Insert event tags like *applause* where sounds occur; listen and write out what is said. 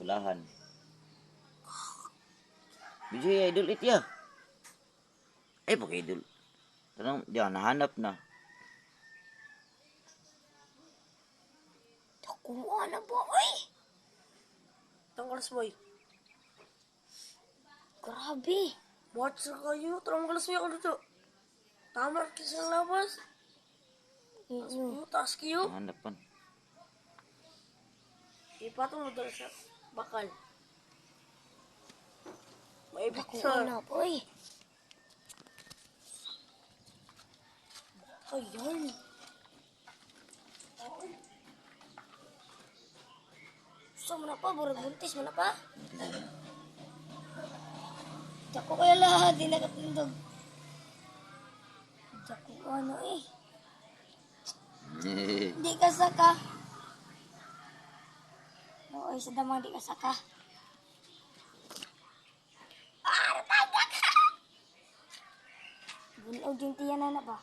Pulahan. Bijay idol it ya. Ay pag idol. Tanong, diyan nahanap na. Nakuha na ba, oy? Tanggalas boy. Grabe. Watch kayo. Tanggalas boy ako dito. Tama kasi ang labas. Mm-mm. Taas kayo. Nahanap pan. Ipatong mo bakal. May picture. na ba, oy? Ayun. Gusto mo na pa, burag buntis mo na pa. Dako kaya lahat, di nakatindog. Dako ko ano eh. *laughs* Di ka saka. Oo, sa damang di ka saka. Ah! Bunog yung tiyan na na ba?